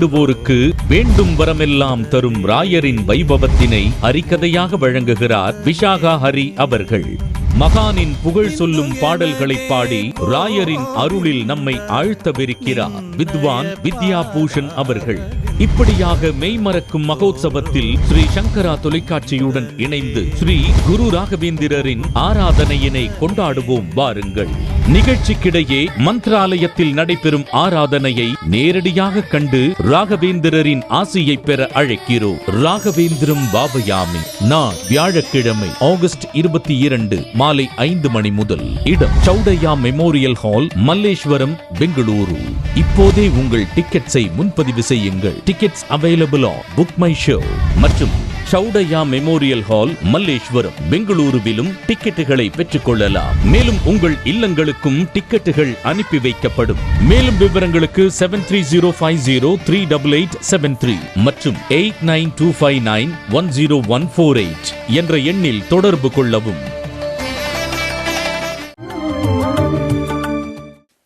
வேண்டுவோருக்கு வேண்டும் வரமெல்லாம் தரும் ராயரின் வைபவத்தினை ஹரிகதையாக வழங்குகிறார் விஷாகா ஹரி அவர்கள். மகானின் புகழ் சொல்லும் பாடல்களை பாடி ராயரின் அருளில் நம்மை ஆழ்த்தவிருக்கிறார். வித்வான் வித்யா பூஷன் அவர்கள். இப்படியாக மெய்மறக்கும் மகோத்சவத்தில் ஸ்ரீ சங்கரா தொலைக்காட்சியுடன் இணைந்து ஸ்ரீ குரு ராகவேந்திரரின் ஆராதனையினை கொண்டாடுவோம் வாருங்கள். நிகழ்ச்சிக்கிடையே மந்திராலயத்தில் நடைபெறும் ஆராதனையை நேரடியாக கண்டு ராகவேந்திரரின் ஆசியை பெற அழைக்கிறோம். ராகவேந்திரம் பாபயாமி நான் வியாழக்கிழமை ஆகஸ்ட் இருபத்தி இரண்டு மாலை ஐந்து மணி முதல். இடம் சௌடையா மெமோரியல் ஹால் மல்லேஸ்வரம் பெங்களூரு. இப்போதே உங்கள் டிக்கெட்ஸை முன்பதிவு செய்யுங்கள். Tickets available on book my show மற்றும் சௌடையா மெமோரியல் ஹால் மல்லேஸ்வரம் பெங்களூருவிலும் டிக்கெட்டுகளை பெற்றுக் கொள்ளலாம் மேலும் உங்கள் இல்லங்களுக்கும் டிக்கெட்டுகள் அனுப்பி வைக்கப்படும். மேலும் விவரங்களுக்கு seven three zero five zero three double eight seven three மற்றும் eight nine two five nine one zero one four eight என்ற எண்ணில் தொடர்பு கொள்ளவும்.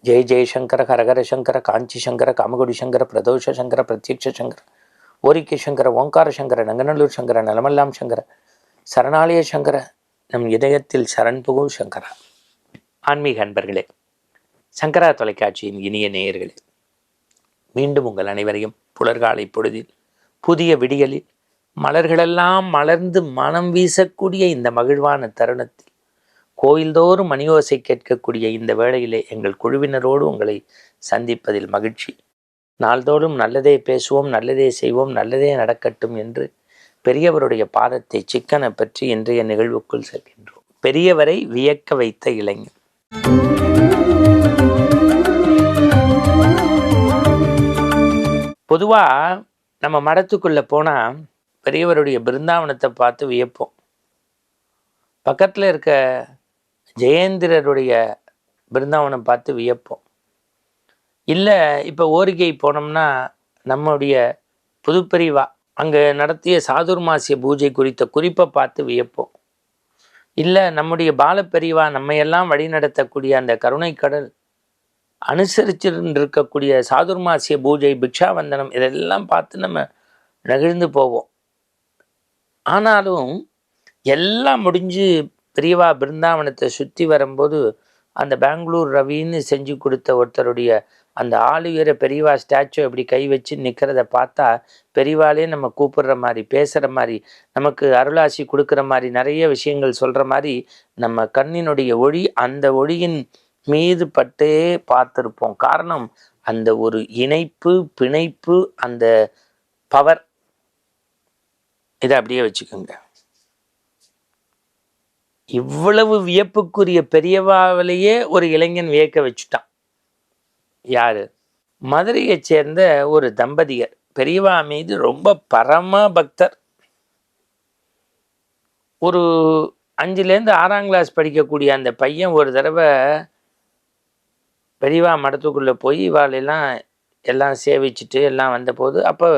ஜெய ஜெயசங்கர ஹரஹர சங்கர காஞ்சி சங்கர காமகுடி சங்கர பிரதோஷ சங்கர பிரத்யக்ஷ சங்கர ஓரிக்கை சங்கர ஓங்கார சங்கர நங்கநல்லூர் சங்கர நலமெல்லாம் சங்கர சரணாலய சங்கர நம் இதயத்தில் சரண் புகும் சங்கரா. ஆன்மீக அன்பர்களே சங்கரா தொலைக்காட்சியின் இனிய நேயர்களே மீண்டும் உங்கள் அனைவரையும் புலர்காலை பொழுதில் புதிய விடியலில் மலர்களெல்லாம் மலர்ந்து மனம் வீசக்கூடிய இந்த மகிழ்வான தருணத்தில் கோயில்தோறும் மணியோசை கேட்கக்கூடிய இந்த வேளையிலே எங்கள் குழுவினரோடு உங்களை சந்திப்பதில் மகிழ்ச்சி. நாள்தோறும் நல்லதே பேசுவோம் நல்லதே செய்வோம் நல்லதே நடக்கட்டும் என்று பெரியவருடைய பாதத்தை சிக்கன பற்றி இன்றைய நிகழ்வுக்குள் செல்கின்றோம். பெரியவரை வியக்க வைத்த இளைஞன் பொதுவாக நம்ம மடத்துக்குள்ளே போனால் பெரியவருடைய பிருந்தாவனத்தை பார்த்து வியப்போம். பக்கத்தில் இருக்க ஜெயேந்திரருடைய பிருந்தாவனம் பார்த்து வியப்போம். இல்லை இப்போ ஓரிகை போனோம்னா நம்முடைய புதுப்பெரிவா அங்கே நடத்திய சாதுர்மாசிய பூஜை குறித்த குறிப்பை பார்த்து வியப்போம். இல்லை நம்முடைய பாலப்பெரிவா நம்மையெல்லாம் வழிநடத்தக்கூடிய அந்த கருணைக்கடல் அனுசரிச்சிருந்திருக்கக்கூடிய சாதுர்மாசிய பூஜை பிக்ஷாவந்தனம் இதெல்லாம் பார்த்து நம்ம நெகிழ்ந்து போவோம். ஆனாலும் எல்லாம் முடிஞ்சு பெரியவா பிருந்தாவனத்தை சுற்றி வரும்போது அந்த பெங்களூர் ரவின்னு செஞ்சு கொடுத்த ஒருத்தருடைய அந்த ஆளுயர பெரியவா ஸ்டாச்சு அப்படி கை வச்சு நிற்கிறத பார்த்தா பெரியவாலே நம்ம கூப்பிடுற மாதிரி பேசுகிற மாதிரி நமக்கு அருளாசி கொடுக்குற மாதிரி நிறைய விஷயங்கள் சொல்கிற மாதிரி நம்ம கண்ணினுடைய ஒளி அந்த ஒளியின் மீது பட்டே பார்த்துருப்போம். காரணம் அந்த ஒரு இணைப்பு பிணைப்பு அந்த பவர் இதை அப்படியே வச்சுக்கோங்க. இவ்வளவு வியப்புக்குரிய பெரியவாவிலேயே ஒரு இளைஞன் வியக்க வச்சுட்டான். யாரு? மதுரையைச் சேர்ந்த ஒரு தம்பதியர். பெரியவா மீது ரொம்ப பரம பக்தர். ஒரு அஞ்சுலேருந்து ஆறாம் கிளாஸ் படிக்கக்கூடிய அந்த பையன் ஒரு தடவை பெரியவா மடத்துக்குள்ளே போய் இவாளெல்லாம் எல்லாம் சேவிச்சுட்டு எல்லாம் வந்தபோது அப்போ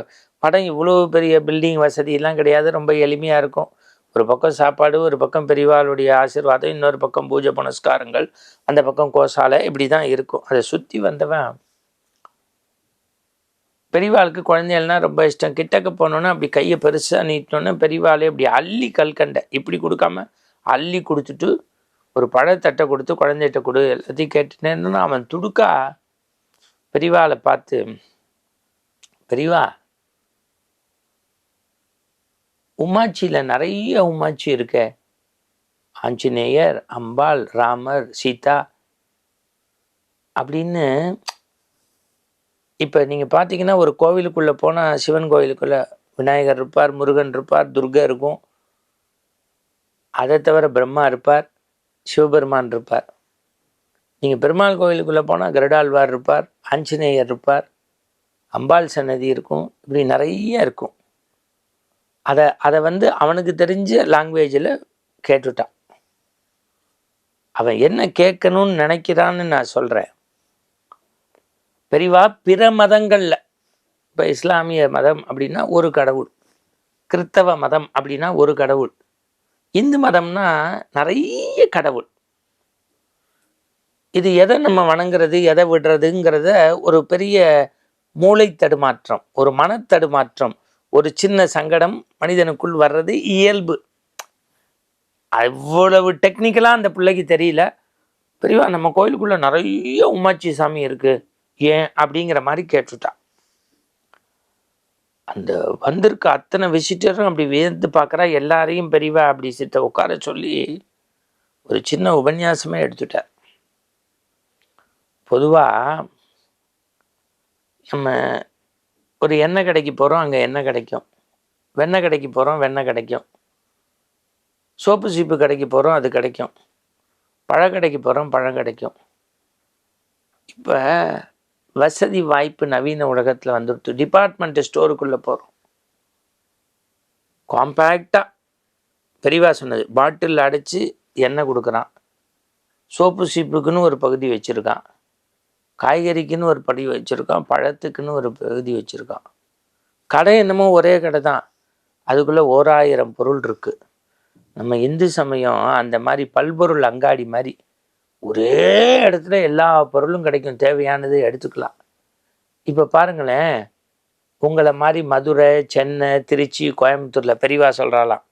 மடம் இவ்வளோ பெரிய பில்டிங் வசதியெல்லாம் கிடையாது ரொம்ப எளிமையாக இருக்கும். ஒரு பக்கம் சாப்பாடு ஒரு பக்கம் பெரியவாளுடைய ஆசீர்வாதம் இன்னொரு பக்கம் பூஜை புனஸ்காரங்கள் அந்த பக்கம் கோசாலை இப்படி தான் இருக்கும். அதை சுற்றி வந்தவன் பெரியவாளுக்கு குழந்தைகள்னா ரொம்ப இஷ்டம். கிட்டக்க போனோன்னா அப்படி கையை பெருசாக நீட்டினோன்னே பெரியவாளே இப்படி அள்ளி கல்கண்டை இப்படி கொடுக்காம அள்ளி கொடுத்துட்டு ஒரு பழத்தட்டை கொடுத்து குழந்தைகிட்ட கொடு எல்லாத்தையும் கேட்டுட்டேன்னு அவன் துடுக்கா பெரியவாளை பார்த்து பெரியவா உமாட்சியில் நிறைய உமாட்சி இருக்க. ஆஞ்சநேயர் அம்பாள் ராமர் சீதா அப்படின்னு இப்போ நீங்கள் பார்த்தீங்கன்னா ஒரு கோவிலுக்குள்ளே போனால் சிவன் கோவிலுக்குள்ளே விநாயகர் இருப்பார் முருகன் இருப்பார் துர்கா இருக்கும். அதை தவிர பிரம்மா இருப்பார் சிவபெருமான் இருப்பார். நீங்கள் பெருமாள் கோவிலுக்குள்ளே போனால் கருடாழ்வார் இருப்பார் ஆஞ்சநேயர் இருப்பார் அம்பாள் சன்னதி இருக்கும் இப்படி நிறைய இருக்கும். அதை அதை வந்து அவனுக்கு தெரிஞ்ச லாங்குவேஜில் கேட்டுட்டான். அவன் என்ன கேட்கணும்னு நினைக்கிறான்னு நான் சொல்கிறேன் பெரிவா பிற மதங்களில் இப்போ இஸ்லாமிய மதம் அப்படின்னா ஒரு கடவுள் கிறித்தவ மதம் அப்படின்னா ஒரு கடவுள் இந்து மதம்னா நிறைய கடவுள். இது எதை நம்ம வணங்குறது எதை விடுறதுங்கிறத ஒரு பெரிய மூளை தடுமாற்றம் ஒரு மனத்தடுமாற்றம் ஒரு சின்ன சங்கடம் மனிதனுக்குள் வர்றது இயல்பு. அவ்வளவு டெக்னிக்கலாக அந்த பிள்ளைக்கு தெரியல. பெரியவா நம்ம கோயிலுக்குள்ளே நிறைய உமாச்சி சாமி இருக்கு. ஏன்? அப்படிங்கிற மாதிரி கேட்டுட்டான் அந்த வந்திருக்க அத்தனை விசிட்டரும் அப்படி வியந்து பார்க்குறா. எல்லாரையும் பெரியவா அப்படி சித்த உட்கார சொல்லி ஒரு சின்ன உபன்யாசமே எடுத்துட்டார் பொதுவாக நம்ம ஒரு எண்ணெய் கடைக்கு போகிறோம் அங்கே எண்ணெய் கிடைக்கும். வெண்ணெய் கடைக்கு போகிறோம் வெண்ணெய் கிடைக்கும். சோப்பு சீப்பு கடைக்கு போகிறோம் அது கிடைக்கும். பழக்கடைக்கு போகிறோம் பழம் கிடைக்கும். இப்போ வசதி வாய்ப்பு நவீன உலகத்தில் வந்துடுத்து. டிபார்ட்மெண்ட் ஸ்டோருக்குள்ளே போகிறோம் காம்பேக்டாக பெரியவா சொன்னது பாட்டில் அடைச்சி எண்ணெய் கொடுக்குறான். சோப்பு சீப்புக்குன்னு ஒரு பகுதி வச்சுருக்கான். காய்கறிக்குன்னு ஒரு படி வச்சுருக்கான் பழத்துக்குன்னு ஒரு பகுதி வச்சுருக்கான். கடை என்னமோ ஒரே கடை தான். அதுக்குள்ளே ஓராயிரம் பொருள் இருக்குது நம்ம இந்து சமயம் அந்த மாதிரி பல்பொருள் அங்காடி மாதிரி ஒரே இடத்துல எல்லா பொருளும் கிடைக்கும். தேவையானது எடுத்துக்கலாம். இப்போ பாருங்களேன் உங்களை மாதிரி மதுரை சென்னை திருச்சி கோயம்புத்தூரில் பெரியவா சொல்கிறாளாம்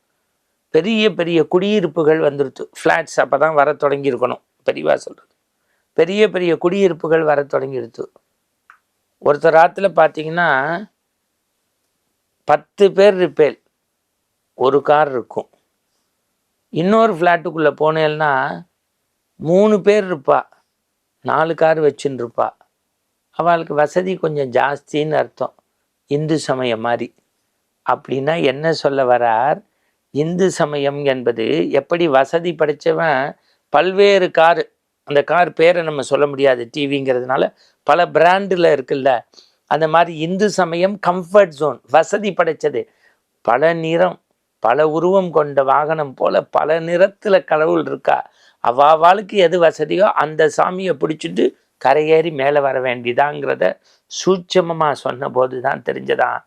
பெரிய பெரிய குடியிருப்புகள் வந்துருச்சு. ஃப்ளாட்ஸ் அப்போ தான் வர தொடங்கியிருக்கணும். பெரியவா சொல்கிறது பெரிய பெரிய குடியிருப்புகள் வர தொடங்கிடுத்து. ஒருத்தர் ஆற்றுல பார்த்தீங்கன்னா பத்து பேர் ரிப்பேல் ஒரு கார் இருக்கும். இன்னொரு ஃப்ளாட்டுக்குள்ளே போனேன்னா மூணு பேர் இருப்பா. நாலு கார் வச்சுன்னு இருப்பா அவளுக்கு வசதி கொஞ்சம் ஜாஸ்தின்னு அர்த்தம். இந்து சமயம் மாதிரி அப்படின்னா என்ன சொல்ல வரார்? இந்து சமயம் என்பது எப்படி வசதி படைச்சவன் பல்வேறு கார் அந்த கார் பேரை நம்ம சொல்ல முடியாது டிவிங்கிறதுனால. பல பிராண்டில் இருக்குல்ல. அந்த மாதிரி இந்து சமயம் கம்ஃபர்ட் ஜோன் வசதி படைச்சது. பல நிறம் பல உருவம் கொண்ட வாகனம் போல பல நிறத்தில் கடவுள் இருக்கா? அவ்வாவாளுக்கு எது வசதியோ அந்த சாமியை பிடிச்சிட்டு கரையேறி மேலே வர வேண்டியதாங்கிறத சூட்சமமாக சொன்ன போது தான் தெரிஞ்சதான்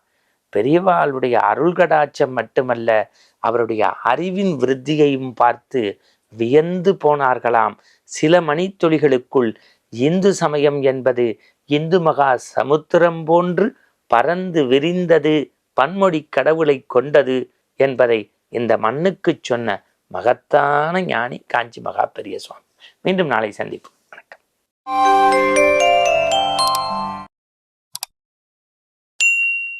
பெரியவாளுடைய அருள் கடாட்சம் மட்டுமல்ல அவருடைய அறிவின் விருத்தியையும் பார்த்து வியந்து போனார்களாம். சில மணித்துளிகளுக்குள் இந்து சமயம் என்பது இந்து மகா சமுத்திரம் போன்று பறந்து விரிந்தது பன்மொழி கடவுளை கொண்டது என்பதை இந்த மண்ணுக்கு சொன்ன மகத்தான ஞானி காஞ்சி மகா பெரிய சுவாமி. மீண்டும் நாளை சந்திப்போம். வணக்கம்.